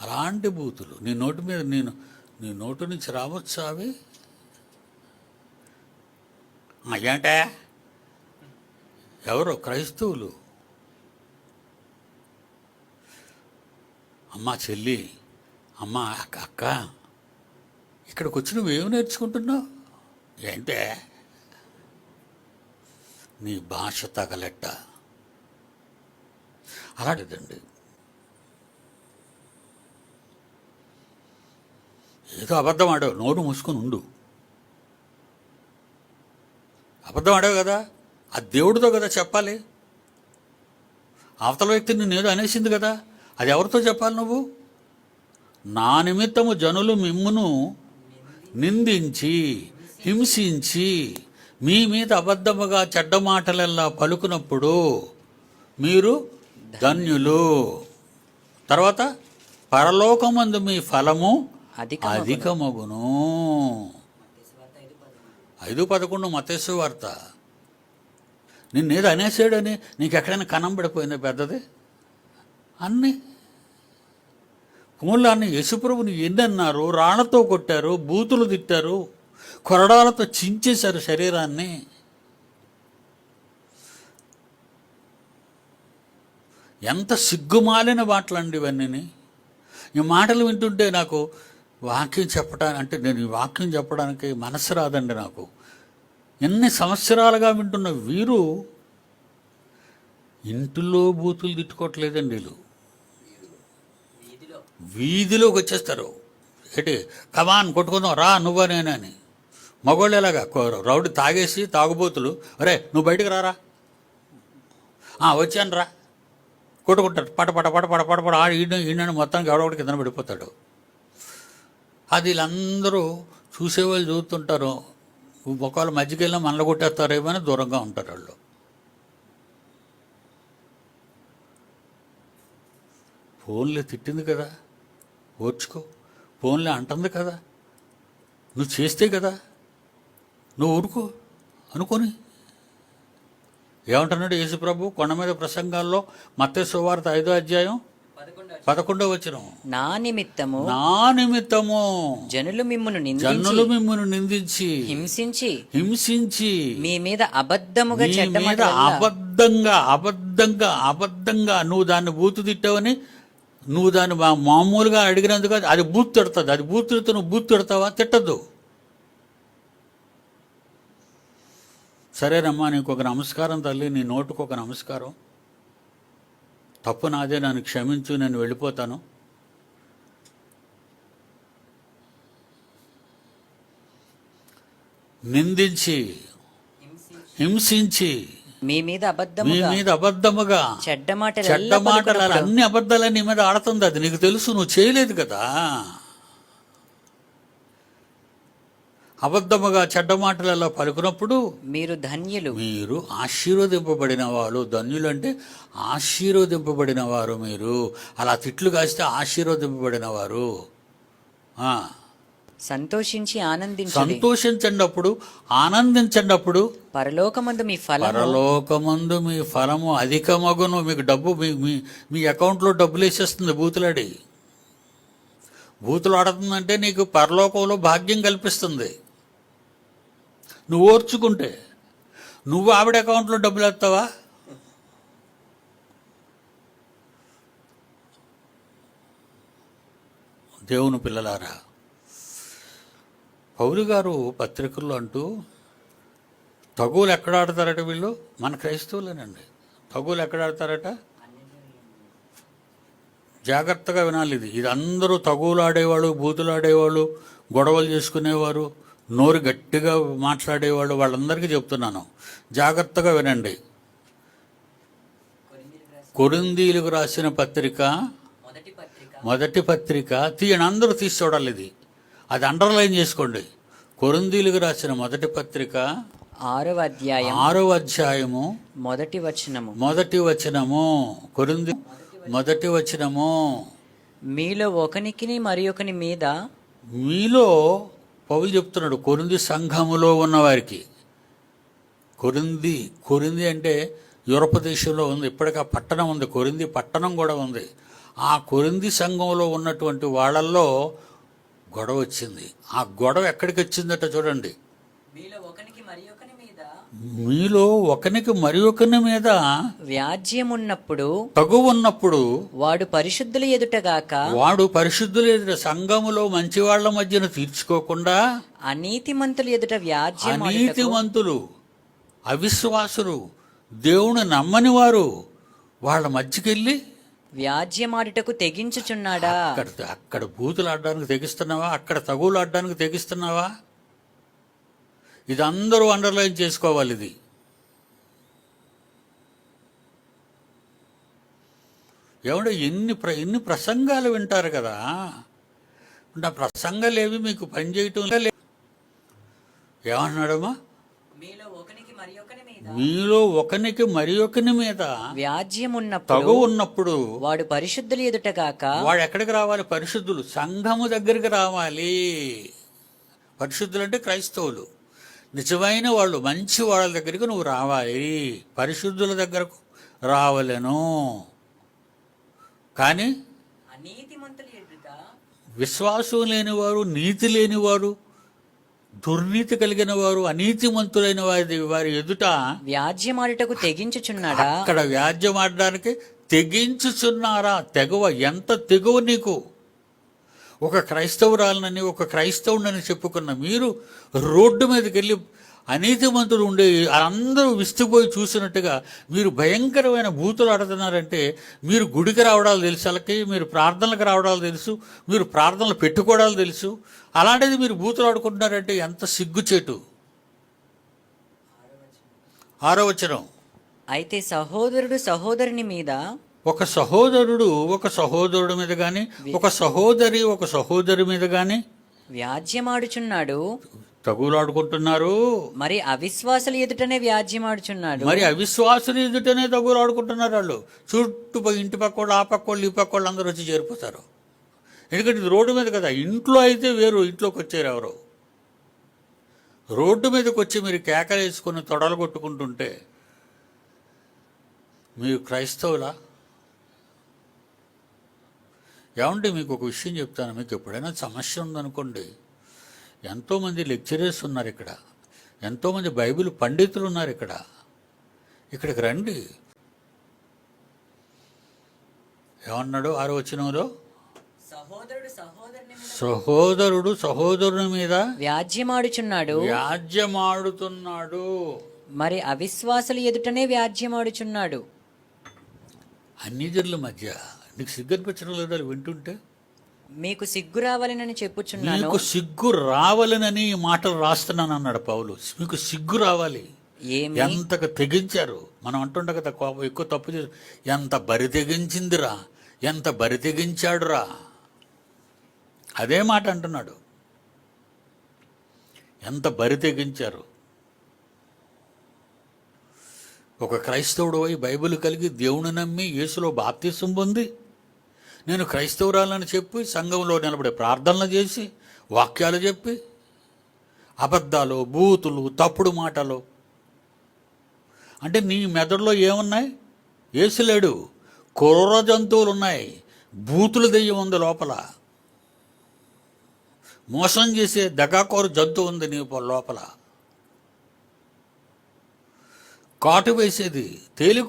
అలాంటి బూతులు. నీ నోటి మీద నేను నీ నోటి నుంచి రావచ్చు అవి? అయ్యాంటే? ఎవరు? క్రైస్తవులు. అమ్మా చెల్లి అమ్మ అక్క ఇక్కడికి వచ్చి నువ్వేమి నేర్చుకుంటున్నావు? ఏంటే? నీ భాష తగలెట్ట. అలాంటిదండి. ఏదో అబద్ధం ఆడావు నోరు మూసుకొని ఉండు. అబద్ధం ఆడావు కదా ఆ దేవుడితో కదా చెప్పాలి. అవతల వ్యక్తి నిన్ను ఏదో అనేసింది కదా అది ఎవరితో చెప్పాలి నువ్వు? నా నిమిత్తము జనులు మిమ్మును నిందించి హింసించి మీ మీద అబద్ధముగా చెడ్డ మాటలల్లా పలుకునప్పుడు మీరు ధన్యులు. తర్వాత పరలోకమందు మీ ఫలము అధికమగును. ఐదు పదకొండు మతేసు వార్త. నిన్నేదో అనేసాడని నీకు ఎక్కడైనా కనం పడిపోయిందా పెద్దది? అన్నీ. కుమలాన్ని అన్ని యశుప్రభుని ఎన్నన్నారు? రాణతో రాళ్ళతో కొట్టారు బూతులు తిట్టారు కొరడాలతో చించేశారు శరీరాన్ని. ఎంత సిగ్గుమాలిన మాటలండి ఇవన్నీ ఈ మాటలు వింటుంటే నాకు వాక్యం చెప్పడానికి అంటే నేను ఈ వాక్యం చెప్పడానికి మనసు రాదండి నాకు. ఎన్ని సంవత్సరాలుగా వింటున్న వీరు ఇంటిలో బూతులు తిట్టుకోవట్లేదండి వీళ్ళు. వీధిలోకి వచ్చేస్తారు. ఏంటి? కమాన్ కొట్టుకుందాం రా నువ్వా నేనని మగవాళ్ళు ఎలాగా? కో- రౌడీ తాగేసి తాగుబోతులు అరే నువ్వు బయటికి రారా? వచ్చాను రా. కొట్టుకుంటారు. పట పట పట పట పట పడ ఆడి ఈయన మొత్తానికి ఎవడొకటి కింద పడిపోతాడు. అది వీళ్ళందరూ చూసేవాళ్ళు చూస్తుంటారు. ఒకవేళ మధ్యకి వెళ్ళినా మనలు కొట్టేస్తారేమో అని దూరంగా ఉంటారు వాళ్ళు. ఫోన్లే తిట్టింది కదా. ఓర్చుకో. ఫోన్లే అంటుంది కదా. నువ్వు చేస్తే కదా. నువ్వు ఊరుకో. అనుకొని. ఏమంటున్నాడు యేసుప్రభు? కొండ మీద ప్రసంగాల్లో మత్తే సువార్త ఐదో అధ్యాయం పదకొండో వచ్చిన నా నిమిత్తము నా నిమిత్తము జనులు మిమ్మును జన్నులు నిందించి మిమ్మల్ని నిందించి హింసించి హింసించి మీ మీద అబద్ధముగా మీద అబద్ధంగా అబద్ధంగా అబద్ధంగా నువ్వు దాన్ని బూతు తిట్టావని నువ్వు దాన్ని మామూలుగా అడిగినందుకు అది- అది బూత్ తిడుతుంది. అది బూత్ తిడితే నువ్వు బూత్ తిడతావా? తిట్టద్దు. సరేనమ్మా నీకు ఒక నమస్కారం తల్లి. నీ నోటుకు ఒక నమస్కారం. తప్పు నాదే నన్ను క్షమించు నేను వెళ్ళిపోతాను. నిందించి హింసించి మీ మీద మీ అబద్ధముగా మీద అబద్ధముగా చెడ్డ చెడ్డ మాటలు మాటలు అలా అన్ని అబద్ధాలు నీ మీద ఆడుతుంది అది నీకు తెలుసు నువ్వు చేయలేదు కదా. అబద్ధముగా చెడ్డ మాటలలో పలుకున్నప్పుడు మీరు ధన్యులు. మీరు ఆశీర్వదింపబడిన వాళ్ళు ధన్యులు అంటే ఆశీర్వదింపబడిన వారు మీరు. అలా తిట్లు కాస్తే ఆశీర్వదింపబడిన వారు. సంతోషించి ఆనందించండి. సంతోషించండి అప్పుడు ఆనందించండి అప్పుడు పరలోకమందు మీ ఫలము. పరలోకమందు మీ ఫలము అధికమగును. మీకు డబ్బు మీ మీ మీ అకౌంట్లో డబ్బులు వేసేస్తుంది బూతులాడి. బూతులు ఆడుతుందంటే నీకు పరలోకంలో భాగ్యం కల్పిస్తుంది. నువ్వు ఓర్చుకుంటే నువ్వు ఆవిడ అకౌంట్లో డబ్బులు వేస్తావా? దేవుని పిల్లలారా పౌరు గారు పత్రికల్లో అంటూ తగులు ఎక్కడ ఆడతారట వీళ్ళు? మన క్రైస్తవులేనండి. తగులు ఎక్కడ ఆడతారట? జాగ్రత్తగా వినాలి ఇది. ఇది అందరూ తగులు ఆడేవాళ్ళు బూతులు ఆడేవాళ్ళు గొడవలు చేసుకునేవారు నోరు గట్టిగా మాట్లాడేవాళ్ళు వాళ్ళందరికీ చెప్తున్నాను. జాగ్రత్తగా వినండి. కొరిందీలకు రాసిన పత్రిక మొదటి పత్రిక తీయని అందరూ తీసి చూడాలి ఇది. అది అండర్లైన్ చేసుకోండి. కొరిందీలకు రాసిన మొదటి పత్రిక ఆరవ అధ్యాయం ఆరో అధ్యాయము మొదటి వచనము. మొదటి వచనము కొరింది మొదటి వచనము. మీలో ఒకనికి మరి ఒకని మీద మీలో పౌలు చెప్తున్నాడు కొరింది సంఘములో ఉన్నవారికి. కొరింది కొరింది అంటే యూరప్ దేశంలో ఉంది ఇప్పటికీ ఆ పట్టణం ఉంది కొరింది పట్టణం కూడా ఉంది. ఆ కొరింది సంఘంలో ఉన్నటువంటి వాళ్ళల్లో గొడవ వచ్చింది. ఆ గొడవ ఎక్కడికి వచ్చిందట చూడండి. మీలో ఒకనికి మరి ఒకని మీద మీలో ఒకనికి మరి ఒకని మీద వ్యాజ్యం ఉన్నప్పుడు తగు ఉన్నప్పుడు వాడు పరిశుద్ధుల ఎదుటగాక వాడు పరిశుద్ధులు ఎదుట సంఘములో మంచి వాళ్ళ మధ్యన తీర్చుకోకుండా అనీతిమంతుల ఎదుట వ్యాజ్యం అనీతిమంతులు అవిశ్వాసులు దేవుని నమ్మని వారు వాళ్ళ మధ్యకెళ్ళి వ్యాజ్యమాడుటకు తెగించుచున్నాడా? అక్కడ అక్కడ బూతులు ఆడడానికి తెగిస్తున్నావా? అక్కడ తగులు ఆడడానికి తెగిస్తున్నావా? ఇది అందరూ అండర్లైన్ చేసుకోవాలి ఇది. ఏమంటే ఎన్ని ప్ర ఎన్ని ప్రసంగాలు వింటారు కదా. నా ప్రసంగాలు ఏవి మీకు పని చేయటం లే ఏమన్నాడమ్మా మీలో ఒకనికి మరి ఒకని మీద. మీలో ఒకనికి మరి ఒకని మీద. వ్యాజ్యం ఉన్నప్పుడు తగు ఉన్నప్పుడు వాడు పరిశుద్ధుల ఎదుటగాక వాడు ఎక్కడికి రావాలి? పరిశుద్ధులు. సంఘము దగ్గరికి రావాలి. పరిశుద్ధులు అంటే క్రైస్తవులు. నిజమైన వాళ్ళు మంచి వాళ్ళ దగ్గరికి నువ్వు రావాలి. పరిశుద్ధుల దగ్గరకు రావలేను. కానీ విశ్వాసం లేనివారు నీతి లేనివారు దుర్నీతి కలిగిన వారు అనీతిమంతులైన వారి వారి ఎదుట వ్యాజ్యమాడుటకు తెగించుచున్నాడా? అక్కడ వ్యాజ్యం ఆడడానికి తెగించుచున్నారా? తెగువ ఎంత తెగువ నీకు? ఒక క్రైస్తవురాలనని ఒక క్రైస్తవుడని చెప్పుకున్న మీరు రోడ్డు మీదకి వెళ్ళి అనీతిమంతులు ఉండే అందరూ విస్తుపోయి చూసినట్టుగా మీరు భయంకరమైన బూతులు ఆడుతున్నారంటే మీరు గుడికి రావడాలు తెలుసు వాళ్ళకి మీరు ప్రార్థనలకు రావడాలు తెలుసు మీరు ప్రార్థనలు పెట్టుకోవడాలు తెలుసు. అలాంటిది మీరు బూతులు ఆడుకుంటున్నారంటే ఎంత సిగ్గుచేటు. ఆరో వచనం. అయితే సహోదరుడు సహోదరుని మీద ఒక సహోదరుడు ఒక సహోదరుడి మీద కానీ ఒక సహోదరి ఒక సహోదరి మీద కానీ వ్యాజ్యమాడుచున్నాడు. తగులాడుకుంటున్నారు. మరి అవిశ్వాసుల ఎదుటనే వ్యాజ్యమాడుచున్నాడు. మరి అవిశ్వాసులు ఎదుటనే తగులాడుకుంటున్నారు వాళ్ళు. చుట్టూ ఇంటి పక్క వాళ్ళు ఆ పక్క వాళ్ళు ఈ పక్క వాళ్ళు అందరూ వచ్చి చేరిపోతారు. ఎందుకంటే ఇది రోడ్డు మీద కదా ఇంట్లో అయితే వేరు ఇంట్లోకి వచ్చారు ఎవరు? రోడ్డు మీదకి వచ్చి మీరు కేకలు వేసుకొని తొడలు కొట్టుకుంటుంటే మీరు క్రైస్తవులా? ఏమంటే మీకు ఒక విషయం చెప్తాను. మీకు ఎప్పుడైనా సమస్య ఉందనుకోండి ఎంతోమంది లెక్చరర్స్ ఉన్నారు ఇక్కడ. ఎంతోమంది బైబిల్ పండితులు ఉన్నారు ఇక్కడ. ఇక్కడికి రండి. ఏమన్నాడు ఆరో వచనంలో? సహోదరుడు సహోదరుని మీద వ్యాజ్యమాడుచున్నాడు. వ్యాజ్యమాడుతున్నాడు. మరి అవిశ్వాసుల ఎదుటనే వ్యాజ్యమాడుచున్నాడు. అన్ని జనుల మధ్య నీకు సిగ్గు అనిపించడం లేదా వింటుంటే? మీకు సిగ్గు రావాలని చెప్పుచున్నాను. సిగ్గు రావాలనని మాటలు రాస్తున్నాను అన్నాడు పౌలు. మీకు సిగ్గు రావాలి. ఎంతకు తెగించారు? మనం అంటుండే కదా కోపం ఎక్కువ తప్పు చేసి ఎంత బరి తెగించిందిరా? ఎంత బరి తెగించాడురా? అదే మాట అంటున్నాడు. ఎంత బరి తెగించారు? ఒక క్రైస్తవుడు అయి బైబిల్ కలిగి దేవుని నమ్మి యేసులో బాప్తీసం పొంది నేను క్రైస్తవురాలని చెప్పి సంఘంలో నిలబడే ప్రార్థనలు చేసి వాక్యాలు చెప్పి అబద్ధాలు బూతులు తప్పుడు మాటలు. అంటే నీ మెదడులో ఏమున్నాయి? ఏసులేడు క్రూర జంతువులు ఉన్నాయి బూతులు దెయ్యం ఉంది లోపల. మోసం చేసే దగాకోరు జంతువు ఉంది నీ లోపల. కాటు వేసేది తేలి